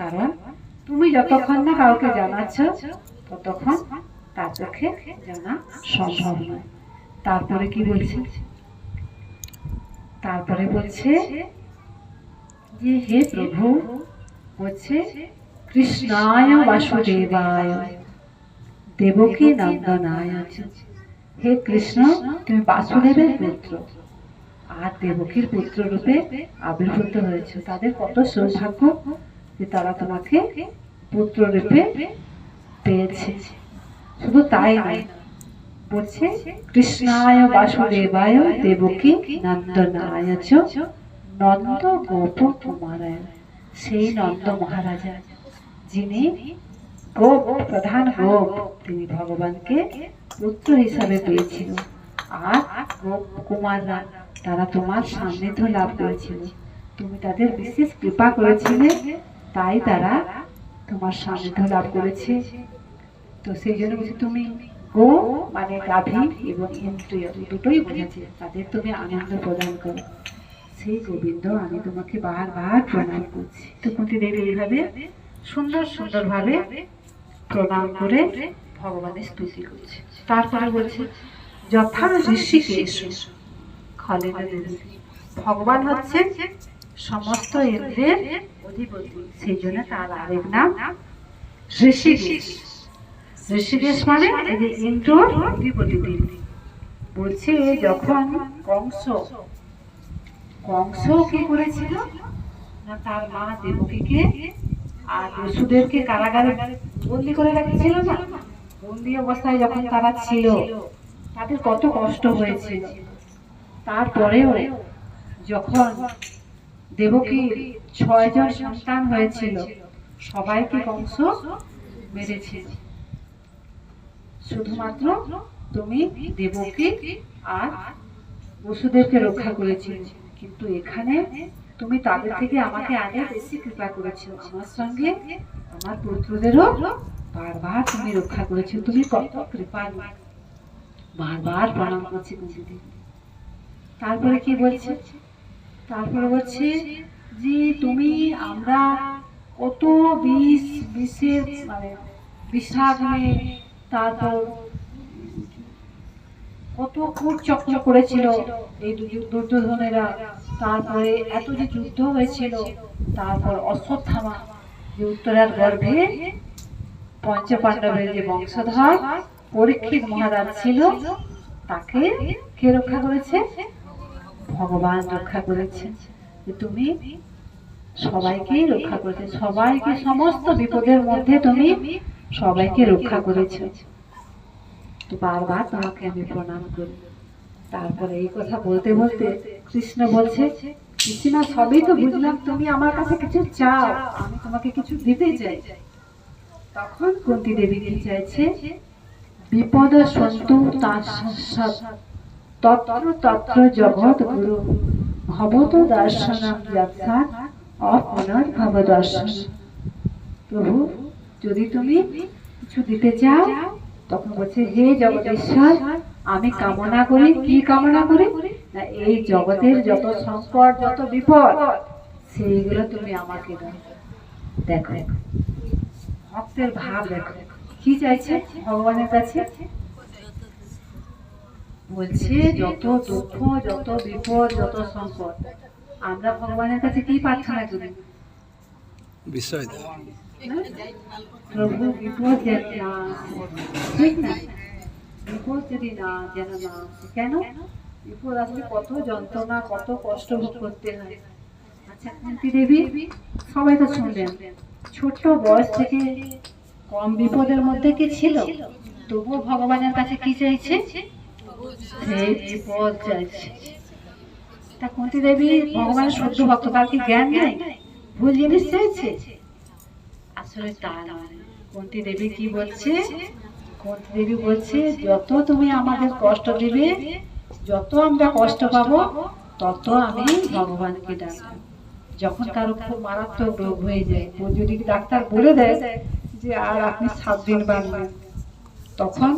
কারণ তুমি যতক্ষণ না কাউকে জানাচ্ছ, ততক্ষণ তার পক্ষে জানা সম্ভব নয়। তারপরে কি বলছে? তারপরে বলছে যে, হে প্রভু, বলছে, কৃষ্ণায় বাসুদেবায়, দেবকী নন্দনায় হে কৃষ্ণ, তুমি বাসুদেবের পুত্র। আর দেবকীর পুত্র রূপে আবির্ভূত হয়েছে। তাদের কত সৌভাগ্য যে তারা তোমাকে পুত্র রূপে পেয়েছে। শুধু তাই নয়, বলছে, কৃষ্ণায় বাসুদেবায় দেবকী নন্দনায় নন্দ গোপ কুমারায়। সেই নন্দ মহারাজা, যিনি গোপ, প্রধান গোপ, তিনি ভগবানকে পুত্র হিসাবে পেয়েছিল। আর গোপ কুমাররা তারা তোমার সান্নিধ্য লাভ করেছিল। তুমি তাদের বিশেষ কৃপা করেছিলে, তাই তারা তোমার সান্নিধ্য লাভ করেছে। তো সেই জন্য বলছি, তুমি গো মানে গাভী এবং ইন্দ্রিয় দুটোই বোঝাচ্ছে তাদের তুমি আনন্দ প্রদান করো। সেই গোবিন্দ, আমি তোমাকে বারবার প্রণাম করছি। তো কুন্তি দেবী এইভাবে সুন্দর সুন্দরভাবে প্রণাম করে ভগবানের স্তুতি করছে। তারপরে বলছে যথা ভগবান হচ্ছে সমস্ত ইন্দ্রের অধিপতি। সেই জন্য তার আরেক নাম ঋষিকেশ। মানে ইন্দ্রর অধিপতি বলছে যখন কংস কংস কি করেছিল? না, তার মা দেবকীকে আর বসুদেবকে কারাগারে বন্দি করে রাখছিল না? বন্দি অবস্থায় যখন তারা ছিল, তাদের কত কষ্ট হয়েছিল তারপরেও যখন দেবকীর ছয়জন সন্তান হয়েছিল, সবাইকে কংস মেরেছে শুধুমাত্র তুমি দেবকী আর বসুদেবকে রক্ষা করেছিল কিন্তু এখানে তুমি তাদের থেকে আমাকে আগে বেশি কৃপা করেছ। আমার সঙ্গে আমার পুত্রদেরও বারবার তুমি রক্ষা করেছ। তুমি কত কৃপা বারবার প্রণাম করছি কুন্তিদেবী তারপরে কি বলছে? তারপরে বলছে যে তুমি আমরা কত বিষ, বিষের মানে বিষাগ্নে তারপর কত কূট চক্র করেছিল এই দুর্যোধনেরা। তারপরে এত যে যুদ্ধ হয়েছিল, তারপর অশ্বত্থামা যে উত্তরার গর্ভে পঞ্চপাণ্ডবের যে বংশধর পরীক্ষিত মহারাজ ছিল, তাকে কে রক্ষা করেছে? ভগবান রক্ষা করেছে তুমি সবাইকেই রক্ষা করেছে সবাইকে সমস্ত বিপদের মধ্যে তুমি সবাইকে রক্ষা করেছ। তো বারবার তোমাকে আমি প্রণাম করি। তারপরে এই কথা বলতে বলতে কৃষ্ণ বলছে কৃষ্ণা সবই তো বুঝলাম, তুমি আমার কাছে কিছু চাও, আমি তোমাকে কিছু দিতে চাই। তখন কুন্তি দেবী কি চাইছে? বিপদ সন্তু তার তত্র তত্র জগৎ গুরু ভবত দর্শন প্রভু, যদি তুমি কিছু দিতে চাও, তখন বলছে, হে আমি কামনা করি। কি কামনা করি? না, এই জগতের যত সংকট, যত বিপদ, সেইগুলো তুমি আমাকে দেখো। ভক্তের ভাব দেখো। কি চাইছে? ভগবানের কাছে? বলছে যত দুঃখ যত বিপদ যত সংকট আমরা ভগবানের কাছে কি প্রার্থনা করি? বিষয় প্রভু বিপদ যেন না আসে। ঠিক না? বিপদ যদি না যেন না কেন? বিপদ আসলে কত যন্ত্রণা কত কষ্ট ভোগ করতে হয়। আচ্ছা কুন্তি দেবী সবাই তো শুনলেন। ছোট্ট বয়স থেকে কম বিপদের মধ্যে কি ছিল? তবুও ভগবানের কাছে কি চাইছে? তা কুন্তি দেবী? সহ্য ভক্ত জ্ঞান নেই? ভুল জিনিস চাইছে? আসলে তা কুন্তি দেবী কি বলছে? কুন্তি দেবী বলছে, যত তুমি আমাদের কষ্ট দিবে, যত আমরা কষ্ট পাবো, তত আমি ভগবানকে ডাকবো। যখন কারও খুব মারাত্মক রোগ হয়ে যায় যদি ডাক্তার বলে দেয় যে, আর আপনি সাত দিন বাঁচবেন। তখন